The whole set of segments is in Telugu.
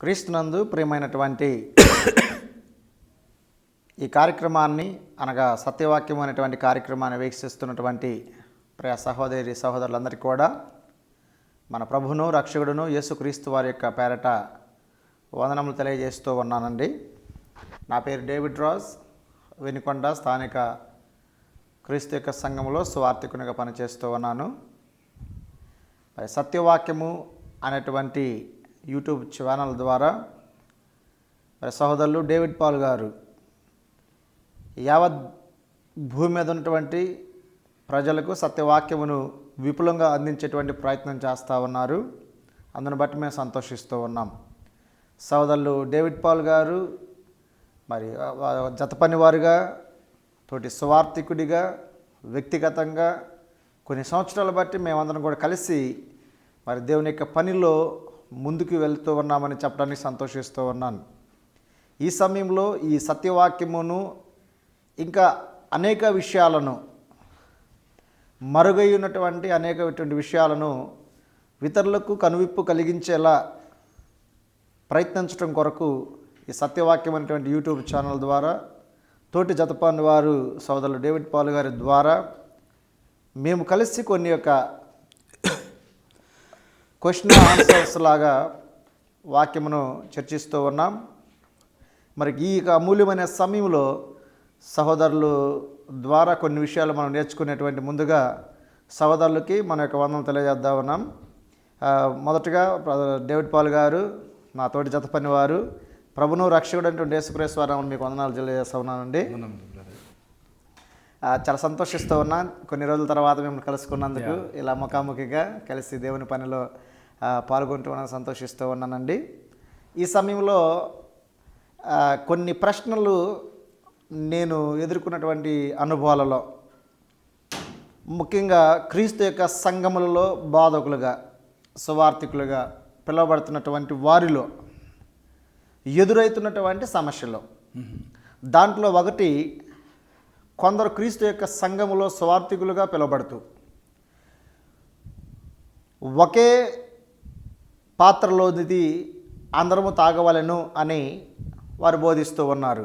క్రీస్తునందు ప్రియమైనటువంటి ఈ కార్యక్రమాన్ని అనగా సత్యవాక్యం అనేటువంటి కార్యక్రమాన్ని వీక్షిస్తున్నటువంటి ప్రియ సహోదరి సహోదరులందరికీ కూడా మన ప్రభును రక్షకుడును యేసుక్రీస్తు వారి యొక్క పేరట వందనములు తెలియజేస్తూ ఉన్నానండి. నా పేరు డేవిడ్ రాజ్ వెనుకొండ స్థానిక క్రీస్తు యొక్క సంఘంలో స్వార్థికునిగా పనిచేస్తూ ఉన్నాను. మరి సత్యవాక్యము అనేటువంటి యూట్యూబ్ ఛానల్ ద్వారా మరి సహోదరులు డేవిడ్ పాల్ గారు యావత్ భూమి మీద ఉన్నటువంటి ప్రజలకు సత్యవాక్యమును విపులంగా అందించేటువంటి ప్రయత్నం చేస్తూ ఉన్నారు. అందును బట్టి మేము సంతోషిస్తూ ఉన్నాం. సోదరులు డేవిడ్ పాల్ గారు మరి జతపనివారుగా తోటి స్వార్థికుడిగా వ్యక్తిగతంగా కొన్ని సంవత్సరాలు బట్టి మేమందరం కూడా కలిసి మరి దేవుని యొక్క పనిలో ముందుకు వెళ్తూ ఉన్నామని చెప్పడానికి సంతోషిస్తూ ఉన్నాను. ఈ సమయంలో ఈ సత్యవాక్యమును ఇంకా అనేక విషయాలను మరుగై ఉన్నటువంటి అనేకటువంటి విషయాలను ఇతరులకు కనువిప్పు కలిగించేలా ప్రయత్నించడం కొరకు ఈ సత్యవాక్యం అనేటువంటి యూట్యూబ్ ఛానల్ ద్వారా తోటి జతపాన్ వారు సోదరులు డేవిడ్ పాల్ గారి ద్వారా మేము కలిసి కొన్ని యొక్క క్వశ్చన్ ఆన్సర్స్ లాగా వాక్యమును చర్చిస్తూ ఉన్నాం. మరి ఈ యొక్క అమూల్యమైన సమయంలో సహోదరులు ద్వారా కొన్ని విషయాలు మనం నేర్చుకునేటువంటి ముందుగా సహోదరులకి మన యొక్క వందనం తెలియజేద్దా ఉన్నాం. మొదటగా డేవిడ్ పాల్ గారు నా తోటి జత పని వారు ప్రభును రక్షకుడు అంటే యేసుక్రీస్తు వారు మీకు వందనాలు తెలియజేస్తా ఉన్నానండి. చాలా సంతోషిస్తూ ఉన్నాను కొన్ని రోజుల తర్వాత మేము కలుసుకున్నందుకు ఇలా ముఖాముఖిగా కలిసి దేవుని పనిలో పాల్గొంటూ ఉన్నాను సంతోషిస్తూ ఉన్నానండి. ఈ సమయంలో కొన్ని ప్రశ్నలు నేను ఎదుర్కొన్నటువంటి అనుభవాలలో ముఖ్యంగా క్రీస్తు యొక్క సంఘములలో బాధకులుగా సువార్థికులుగా పిలువబడుతున్నటువంటి వారిలో ఎదురవుతున్నటువంటి సమస్యలు. దాంట్లో ఒకటి కొందరు క్రీస్తు యొక్క సంఘములో స్వార్థికులుగా పిలువబడుతూ ఒకే పాత్రలోనిది అందరము తాగవలెను అని వారు బోధిస్తూ ఉన్నారు.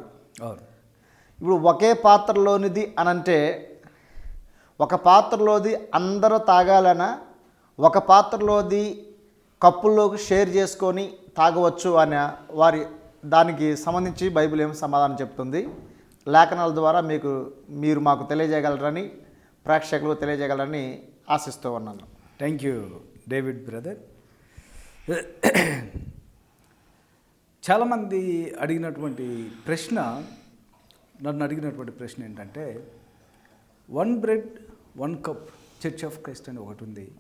ఇప్పుడు ఒకే పాత్రలోనిది అనంటే ఒక పాత్రలోది అందరూ తాగాలనా? ఒక పాత్రలోది కప్పుల్లోకి షేర్ చేసుకొని తాగవచ్చు అనే వారి దానికి సంబంధించి బైబిల్ ఏం సమాధానం చెప్తుంది? లేఖనాల ద్వారా మీకు మీరు మాకు తెలియజేయగలరని ప్రేక్షకులు తెలియజేయగలరని ఆశిస్తూ ఉన్నాను. థ్యాంక్ యూ డేవిడ్ బ్రదర్ చాలామంది అడిగినటువంటి ప్రశ్న నన్ను అడిగినటువంటి ప్రశ్న ఏంటంటే one bread one cup church of Christ అని ఒకటి ఉంది.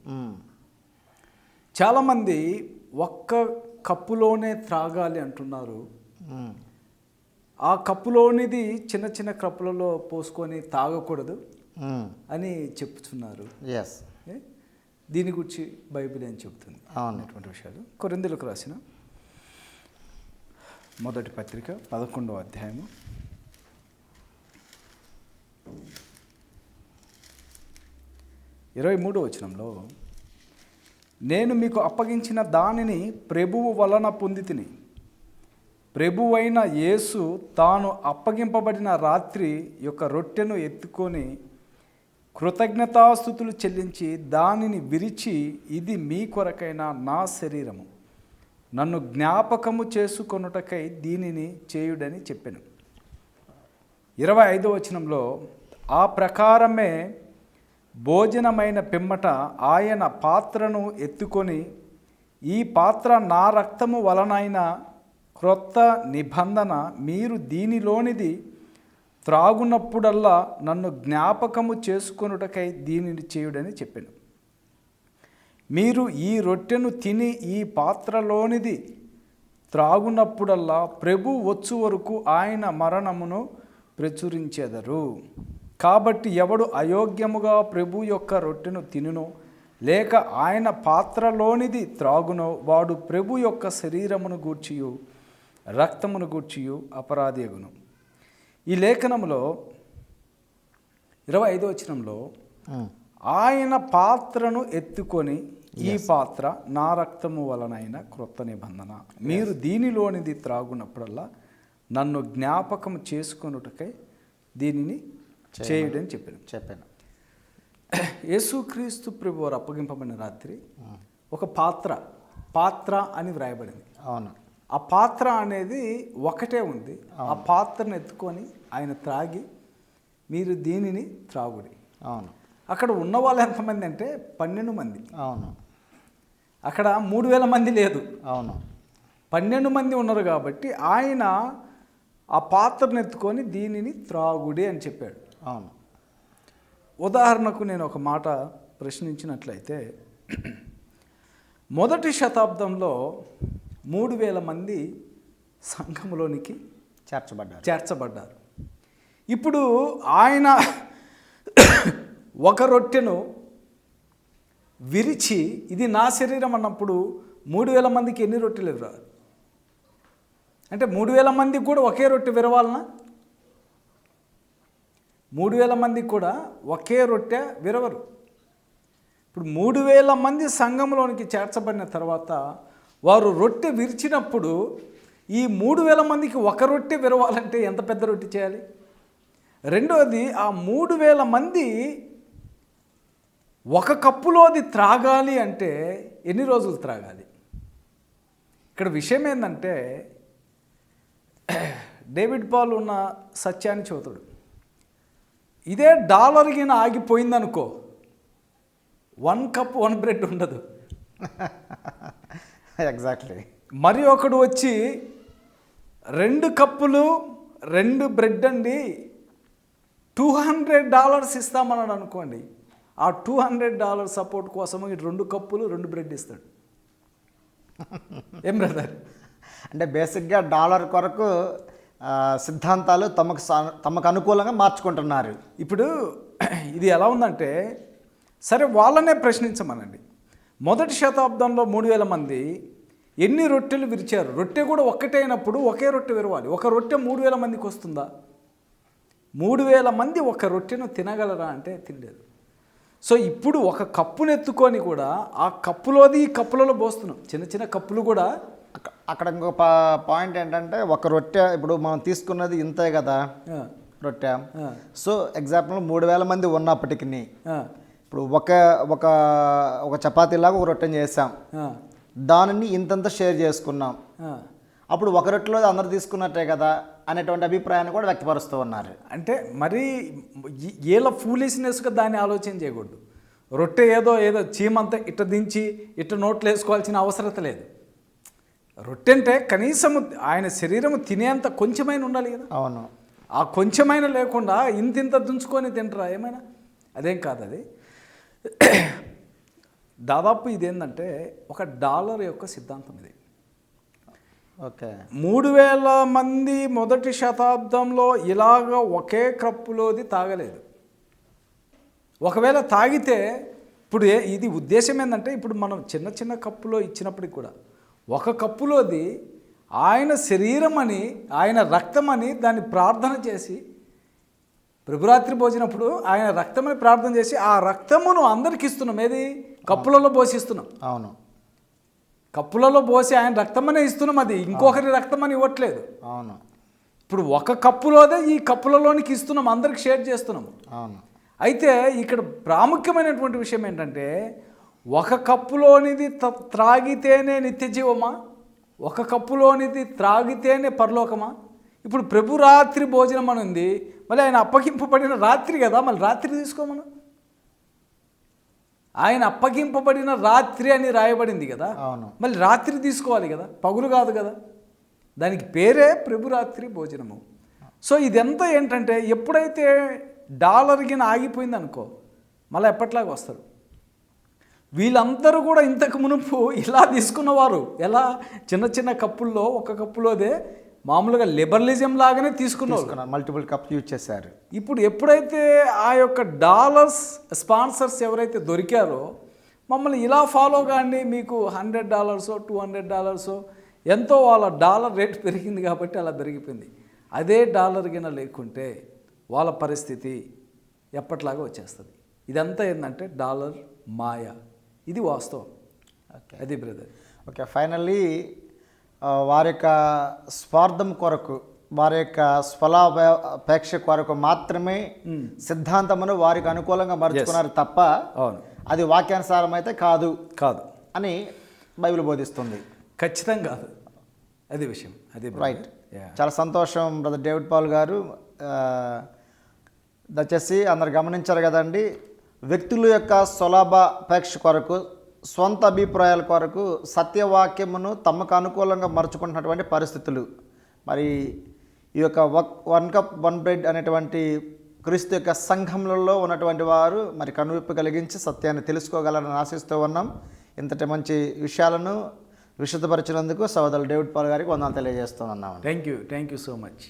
చాలామంది ఒక్క కప్పులోనే త్రాగాలి అంటున్నారు. ఆ కప్పులోనిది చిన్న చిన్న కప్పులలో పోసుకొని తాగకూడదు. అని చెప్తున్నారు ఎస్? దీని గురించి బైబిల్ ఏం చెబుతుంది? అవును అనేటువంటి విషయాలు. కొరిందులకు రాసిన మొదటి పత్రిక పదకొండవ అధ్యాయము. ఇరవై మూడో వచనంలో నేను మీకు అప్పగించిన దానిని ప్రభువు వలన పొందితిని. ప్రభువైన యేసు తాను అప్పగింపబడిన రాత్రి యొక్క రొట్టెను ఎత్తుకొని కృతజ్ఞతాస్థుతులు చెల్లించి దానిని విరిచి ఇది మీ కొరకైన నా శరీరము. నన్ను జ్ఞాపకము చేసుకొనుటకై దీనిని చేయుడని చెప్పాను. ఇరవై ఐదో వచనంలో ఆ ప్రకారమే భోజనమైన పిమ్మట ఆయన పాత్రను ఎత్తుకొని ఈ పాత్ర నా రక్తము వలనైన క్రొత్త నిబంధన మీరు దీనిలోనిది త్రాగునప్పుడల్లా నన్ను జ్ఞాపకము చేసుకొనుటకై దీనిని చేయుడని చెప్పాను. మీరు ఈ రొట్టెను తిని ఈ పాత్రలోనిది త్రాగునప్పుడల్లా ప్రభు వచ్చు వరకు ఆయన మరణమును ప్రచురించెదరు. కాబట్టి ఎవడు అయోగ్యముగా ప్రభు యొక్క రొట్టెను తినునో లేక ఆయన పాత్రలోనిది త్రాగునో వాడు ప్రభు యొక్క శరీరమును గూర్చియు రక్తమును గూర్చియు అపరాధియగును ఈ లేఖనంలో ఇరవై ఐదో వచనంలో. ఆయన పాత్రను ఎత్తుకొని ఈ పాత్ర నా రక్తము వలనైన క్రొత్త నిబంధన. మీరు దీనిలోనిది త్రాగునప్పుడల్లా నన్ను జ్ఞాపకం చేసుకొనుటకై దీనిని చేయడని చెప్పాను. చెప్పాను. యేసుక్రీస్తు ప్రభు వారు అప్పగింపబడిన రాత్రి ఒక పాత్ర పాత్ర అని వ్రాయబడింది. అవును. ఆ పాత్ర అనేది ఒకటే ఉంది. ఆ పాత్రను ఎత్తుకొని ఆయన త్రాగి మీరు దీనిని త్రాగుడి. అవును. అక్కడ ఉన్న వాళ్ళు ఎంతమంది అంటే పన్నెండు మంది. అవును. అక్కడ మూడు వేల మంది లేదు. అవును. పన్నెండు మంది ఉన్నారు కాబట్టి ఆయన ఆ పాత్రను ఎత్తుకొని దీనిని త్రాగుడి అని చెప్పాడు. అవును. ఉదాహరణకు నేను ఒక మాట ప్రశ్నించినట్లయితే మొదటి శతాబ్దంలో మూడు వేల మంది సంఘంలోనికి చేర్చబడ్డారు. చేర్చబడ్డారు. ఇప్పుడు ఆయన ఒక రొట్టెను విరిచి ఇది నా శరీరం అన్నప్పుడు మూడు వేల మందికి ఎన్ని రొట్టెలు ఇవ్వరు? అంటే మూడు వేల మందికి కూడా ఒకే రొట్టె విరవాలనా? మూడు వేల మందికి కూడా ఒకే రొట్టె విరవరు. ఇప్పుడు మూడు వేల మంది సంఘంలోనికి చేర్చబడిన తర్వాత వారు రొట్టె విరిచినప్పుడు ఈ మూడు వేల మందికి ఒక రొట్టె విరవాలంటే ఎంత పెద్ద రొట్టె చేయాలి? రెండవది ఆ మూడు వేల మంది ఒక కప్పులోది త్రాగాలి అంటే ఎన్ని రోజులు త్రాగాలి? ఇక్కడ విషయం ఏంటంటే డేవిడ్ పాల్ ఉన్న సత్యాన్ని చదువుతాడు ఇదే డాలర్ గిన ఆగిపోయిందనుకో వన్ కప్ వన్ బ్రెడ్ ఉండదు. ఎగ్జాక్ట్లీ మరి ఒకడు వచ్చి రెండు కప్పులు రెండు బ్రెడ్ అండి టూ హండ్రెడ్ డాలర్స్ ఇస్తామన్నాడు అనుకోండి. ఆ టూ హండ్రెడ్ డాలర్ సపోర్ట్ కోసం ఇటు రెండు కప్పులు రెండు బ్రెడ్ ఇస్తాడు. ఏం బ్రదర్? అంటే బేసిక్గా డాలర్ కొరకు సిద్ధాంతాలు తమకు తమకు అనుకూలంగా మార్చుకుంటున్నారు. ఇప్పుడు ఇది ఎలా ఉందంటే సరే వాళ్ళనే ప్రశ్నించమనండి. మొదటి శతాబ్దంలో మూడు వేల మంది ఎన్ని రొట్టెలు విరిచారు? రొట్టె కూడా ఒక్కటే అయినప్పుడు ఒకే రొట్టె విరవాలి. ఒక రొట్టె మూడు వేల మందికి వస్తుందా? మూడు వేల మంది ఒక రొట్టెను తినగలరా అంటే తినలేదు. సో ఇప్పుడు ఒక కప్పును ఎత్తుకొని కూడా ఆ కప్పులోది ఈ కప్పులలో పోస్తున్నాం. చిన్న చిన్న కప్పులు కూడా అక్క- అక్కడ ఇంకో పా- పాయింట్ ఏంటంటే ఒక రొట్టె ఇప్పుడు మనం తీసుకున్నది ఇంతే కదా రొట్టె. సో ఎగ్జాంపుల్ మూడు వేల మంది ఉన్నప్పటికీ ఇప్పుడు ఒక ఒక ఒక చపాతీలాగా ఒక రొట్టెని చేసాం. దానిని ఇంతంత షేర్ చేసుకున్నాం. అప్పుడు ఒక రొట్టెలో అందరు తీసుకున్నట్టే కదా అనేటువంటి అభిప్రాయాన్ని కూడా వ్యక్తపరుస్తూ ఉన్నారు. అంటే మరి ఏల ఫూలిష్నెస్గా దాన్ని ఆలోచన చేయకూడదు. రొట్టె ఏదో ఏదో చీమంతా ఇట్ట దించి ఇట్ట నోట్లు వేసుకోవాల్సిన అవసరత లేదు. రొట్టె అంటే కనీసము ఆయన శరీరము తినేంత కొంచెమైన ఉండాలి కదా. అవును. ఆ కొంచెమైన లేకుండా ఇంత ఇంత దుంచుకొని తింటారా ఏమైనా? అదేం కాదు అది దాదాపు ఇదేంటంటే ఒక డాలర్ యొక్క సిద్ధాంతం ఇది. ఓకే. మూడు వేల మంది మొదటి శతాబ్దంలో ఇలాగ ఒకే కప్పులోది తాగలేదు. ఒకవేళ తాగితే ఇప్పుడు ఇది ఉద్దేశం ఏంటంటే ఇప్పుడు మనం చిన్న చిన్న కప్పులో ఇచ్చినప్పటికి కూడా ఒక కప్పులోది ఆయన శరీరం అని ఆయన రక్తం అని దాన్ని ప్రార్థన చేసి ప్రభురాత్రి భోజనప్పుడు ఆయన రక్తమని ప్రార్థన చేసి ఆ రక్తమును అందరికి ఇస్తున్నాం. ఏది? కప్పులలో పోసిస్తున్నాం అవును. కప్పులలో పోసి ఆయన రక్తమనే ఇస్తున్నాం అది. ఇంకొకరి రక్తం అని ఇవ్వట్లేదు. అవును. ఇప్పుడు ఒక కప్పులోదే ఈ కప్పులలోనికి ఇస్తున్నాం అందరికి షేర్ చేస్తున్నాం. అవును. అయితే ఇక్కడ ప్రాముఖ్యమైనటువంటి విషయం ఏంటంటే ఒక కప్పులోనిది త్రాగితేనే నిత్య జీవమా ఒక కప్పులోనిది త్రాగితేనే పరలోకమా? ఇప్పుడు ప్రభు రాత్రి భోజనం అని ఉంది. మళ్ళీ ఆయన అప్పగింపబడిన రాత్రి కదా మళ్ళీ రాత్రి తీసుకోమను? ఆయన అప్పగింపబడిన రాత్రి అని రాయబడింది కదా అవును. మళ్ళీ రాత్రి తీసుకోవాలి కదా పగులు కాదు కదా. దానికి పేరే ప్రభురాత్రి భోజనము. సో ఇదంతా ఏంటంటే ఎప్పుడైతే డాలర్ గిన ఆగిపోయింది అనుకో మళ్ళీ ఎప్పట్లాగా వస్తారు? వీళ్ళందరూ కూడా ఇంతకు మునుపు ఇలా తీసుకున్నవారు. ఎలా? చిన్న చిన్న కప్పుల్లో ఒక కప్పులోదే మామూలుగా లిబరలిజం లాగానే తీసుకున్నారు మల్టిపుల్ కప్ యూజ్ చేశారు. ఇప్పుడు ఎప్పుడైతే ఆ యొక్క డాలర్స్ స్పాన్సర్స్ ఎవరైతే దొరికారో మమ్మల్ని ఇలా ఫాలో కాండి మీకు హండ్రెడ్ డాలర్సో టూ హండ్రెడ్ డాలర్సో ఎంతో వాళ్ళ డాలర్ రేట్ పెరిగింది కాబట్టి అలా పెరిగిపోయింది. అదే డాలర్ గిన లేకుంటే వాళ్ళ పరిస్థితి ఎప్పట్లాగా వచ్చేస్తుంది. ఇదంతా ఏంటంటే డాలర్ మాయ. ఇది వాస్తవం. అది బ్రదర్ ఓకే ఫైనల్లీ వారి యొక్క స్వార్థం కొరకు వారి యొక్క స్వలాపేక్ష కొరకు మాత్రమే సిద్ధాంతమును వారికి అనుకూలంగా మరుచుకున్నారు తప్ప అవును. అది వాక్యానుసారం అయితే కాదు కాదు. అని బైబిల్ బోధిస్తుంది. ఖచ్చితంగా కాదు. అది విషయం. అది. రైట్. చాలా సంతోషం బ్రదర్ డేవిడ్ పాల్ గారు. దయచేసి అందరు గమనించారు కదండి వ్యక్తుల యొక్క సులభాపేక్ష కొరకు సొంత అభిప్రాయాల కొరకు సత్యవాక్యమును తమకు అనుకూలంగా మరుచుకుంటున్నటువంటి పరిస్థితులు. మరి ఈ యొక్క వన్ కప్ వన్ బ్రెడ్ అనేటువంటి క్రీస్తు యొక్క సంఘములలో ఉన్నటువంటి వారు మరి కనువిప్పు కలిగించి సత్యాన్ని తెలుసుకోగలరని ఆశిస్తూ ఉన్నాం. ఇంతటి మంచి విషయాలను విశుద్ధపరిచినందుకు సోదరులు డేవిడ్ పాల్ గారికి వందలు తెలియజేస్తున్నాం thank you thank you so much